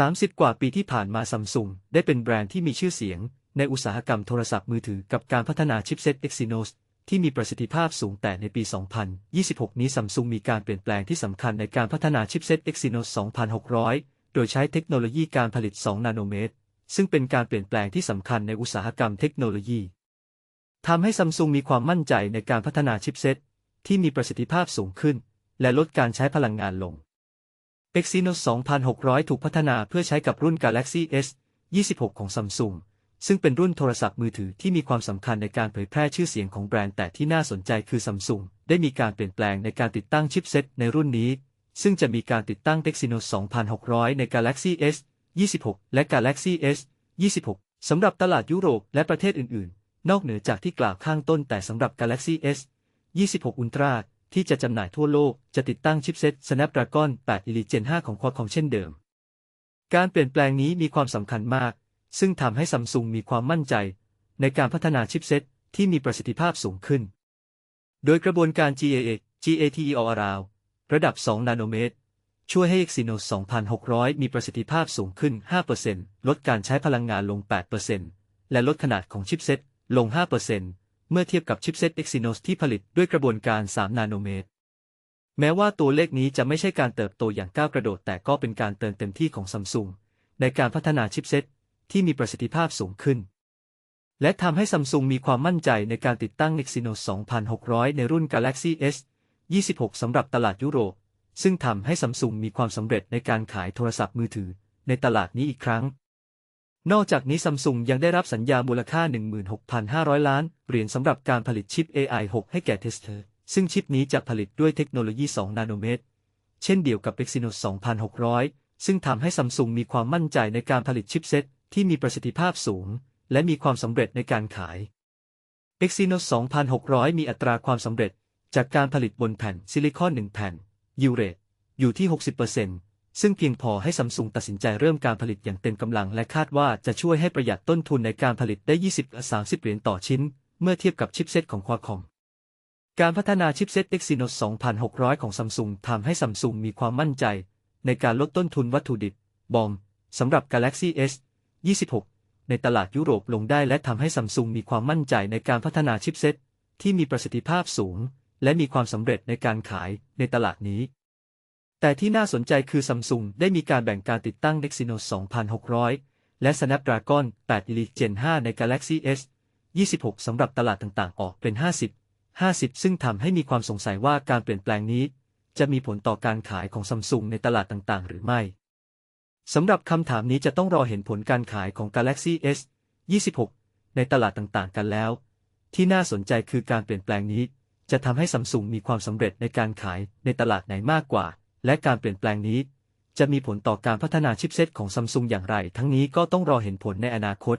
30 กว่าปีที่ผ่านมาซัมซุงได้เป็นแบรนด์ที่มีชื่อเสียง ในอุตสาหกรรมโทรศัพท์มือถือกับการพัฒนาชิปเซ็ต Exynos ที่มีประสิทธิภาพสูงแต่ในปี 2026 นี้ซัมซุงมีการเปลี่ยนแปลงที่สำคัญในการพัฒนาชิปเซ็ต Exynos 2600 โดยใช้เทคโนโลยีการผลิต 2 นาโนเมตร ซึ่งเป็นการเปลี่ยนแปลงที่สำคัญในอุตสาหกรรมเทคโนโลยีทำให้ซัมซุงมีความมั่นใจในการพัฒนาชิปเซ็ตที่มีประสิทธิภาพสูงขึ้น และลดการใช้พลังงานลง Exynos 2600 ถูกพัฒนาเพื่อใช้กับรุ่น Galaxy S 26 ของ Samsung ซึ่งเป็นรุ่นโทรศัพท์มือถือที่มีความสำคัญในการเผยแพร่ชื่อเสียงของแบรนด์แต่ที่น่าสนใจคือ Samsung ได้มีการเปลี่ยนแปลงในการติดตั้งชิปเซ็ตในรุ่นนี้ ซึ่งจะมีการติดตั้ง Exynos 2600 ใน Galaxy S 26 และ Galaxy S 26 สำหรับตลาดยุโรปและประเทศอื่น ๆ นอกเหนือจากที่กล่าวข้างต้นแต่สำหรับ Galaxy S 26 Ultra ที่จะจำหน่ายทั่วโลกจะติดตั้งชิปเซ็ต Snapdragon 8 Elite Gen 5 ของ Qualcomm เช่นเดิม การเปลี่ยนแปลงนี้มีความสำคัญมาก ซึ่งทำให้ซัมซุงมีความมั่นใจ ในการพัฒนาชิปเซ็ตที่มีประสิทธิภาพสูงขึ้น โดยกระบวนการ GAA GATEO Around ระดับ 2 นาโนเมตร ช่วยให้ Exynos 2600 มีประสิทธิภาพสูงขึ้น 5%ลดการใช้พลังงานลง 8%และลดขนาดของชิปเซ็ตลง 5% เมื่อเทียบกับชิปเซต Exynos ที่ผลิตด้วยกระบวนการ 3 นาโนเมตร แม้ว่าตัวเลขนี้จะไม่ใช่การเติบโตอย่างก้าวกระโดด แต่ก็เป็นการเติมเต็มที่ของซัมซุงในการพัฒนาชิปเซตที่มีประสิทธิภาพสูงขึ้น และทำให้ซัมซุงมีความมั่นใจในการติดตั้ง Exynos 2600 ในรุ่น Galaxy S 26 สำหรับตลาดยุโรป ซึ่งทำให้ซัมซุงมีความสำเร็จในการขายโทรศัพท์มือถือในตลาดนี้อีกครั้ง นอกจากนี้ซัมซุงยังได้รับสัญญามูลค่า 16,500 ล้าน เหรียญสำหรับการผลิตชิป AI 6 ให้แก่เทสเตอร์ซึ่งชิปนี้จะผลิตด้วยเทคโนโลยี 2 นาโนเมตร เช่นเดียวกับ Exynos 2600 ซึ่งทำให้ซัมซุงมีความมั่นใจในการผลิตชิปเซ็ตที่มีประสิทธิภาพสูง และมีความสำเร็จในการขาย Exynos 2600 มีอัตราความสำเร็จ จากการผลิตบนแผ่นซิลิคอน 1 แผ่นยูเรตอยู่ที่ 60% ซึ่งเพียงพอให้ซัมซุงตัดสินใจเริ่มการผลิตอย่างเต็มกำลัง และคาดว่าจะช่วยให้ประหยัดต้นทุนในการผลิตได้ 20-30 เหรียญต่อชิ้น เมื่อเทียบกับชิปเซตของควาคอมการพัฒนาชิปเซต Exynos 2600 ของซัมซุงทำให้ซัมซุงมีความมั่นใจ ในการลดต้นทุนวัตถุดิบ บอมสำหรับ Galaxy S 26 ในตลาดยุโรปลงได้และทำให้ซัมซุงมีความมั่นใจในการพัฒนาชิปเซตที่มีประสิทธิภาพสูง และมีความสำเร็จในการขายในตลาดนี้ แต่ที่น่าสนใจคือซัมซุงได้มีการแบ่งการติดตั้ง Exynos 2600 และ Snapdragon 8 Elite Gen 5 ใน Galaxy S 26 สำหรับตลาดต่างๆ ออกเป็น 50 50 ซึ่งทำให้มีความสงสัยว่าการเปลี่ยนแปลงนี้ จะมีผลต่อการขายของซัมซุงในตลาดต่างๆ หรือไม่ สำหรับคำถามนี้จะต้องรอเห็นผลการขายของ Galaxy S 26 ในตลาดต่างๆ กันแล้ว ที่น่าสนใจคือการเปลี่ยนแปลงนี้ จะทำให้ซัมซุงมีความสำเร็จในการขายในตลาดไหนมากกว่า และการเปลี่ยนแปลงนี้ จะมีผลต่อการพัฒนาชิปเซตของซัมซุงอย่างไร ทั้งนี้ก็ต้องรอเห็นผลในอนาคต